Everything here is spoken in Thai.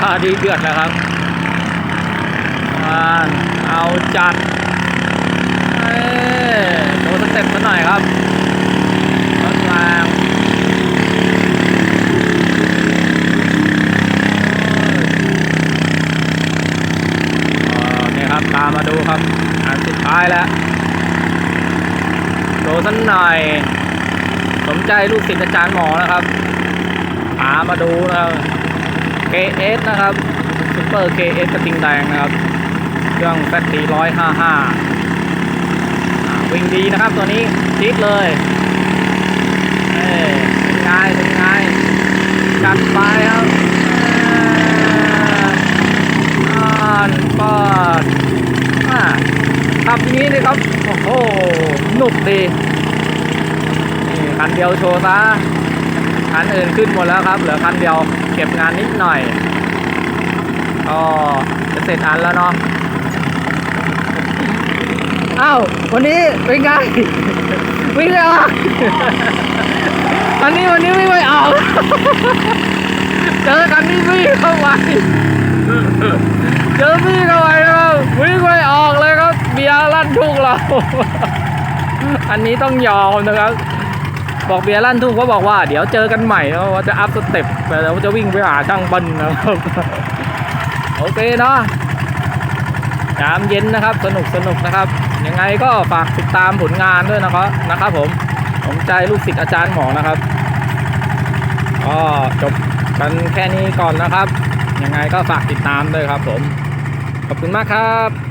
ท่าดีเดือดแล้วครับอ่าเอาจัดโชว์สเต็ปซะหน่อยครับรถแรงอ๋อนี่ครับตามมาดูครับ อันสุดท้ายแล้วโชว์สักหน่อย สมใจลูกศิษย์อาจารย์หมอนะครับตามมาดูนะครับ KS นะครับซูเปอร์ KS กระทิงแดงนะครับเครื่องแฟตตีร้อยห้าห้าวิ่งดีนะครับตัวนี้จิ๊ดเลยเอ้ยเป็นไงเป็นไงจัดไปครับอ่านปอดขับอย่างนี้นี่ครับ โอ้โหหนุกดี นี่คันเดียวโชว์ซะ คันอื่นขึ้นหมดแล้วครับ เหลือคันเดียวเก็บงานนิดหน่อยก็จะเสร็จอันแล้วเนาะอ้าววันนี้เป็นไงวิ่งไม่ออกวันนี้วันนี้วิ่งไม่ออกเจอกันนี่วิ่งเข้าไปเจอพี่เข้าไปครับวิ่งไม่ออกเลยครับเบียร์ลั่นทุ่งเราอันนี้ต้องยอมนะครับ บอกเบียร์ลั่นทุ่งก็บอกว่าเดี๋ยวเจอกันใหม่นะว่าจะอัพสเต็ปแล้วจะวิ่งไปหาช่างบันนะครับโอเคเนาะยามเย็นนะครับ สนุกสนุกนะครับ ยังไงก็ฝากติดตามผลงานด้วยนะครับนะครับผมผมใจลูกศิษย์อาจารย์หมอนะครับก็จบกันแค่นี้ก่อนนะครับ ยังไงก็ฝากติดตามด้วยครับผม ขอบคุณมากครับ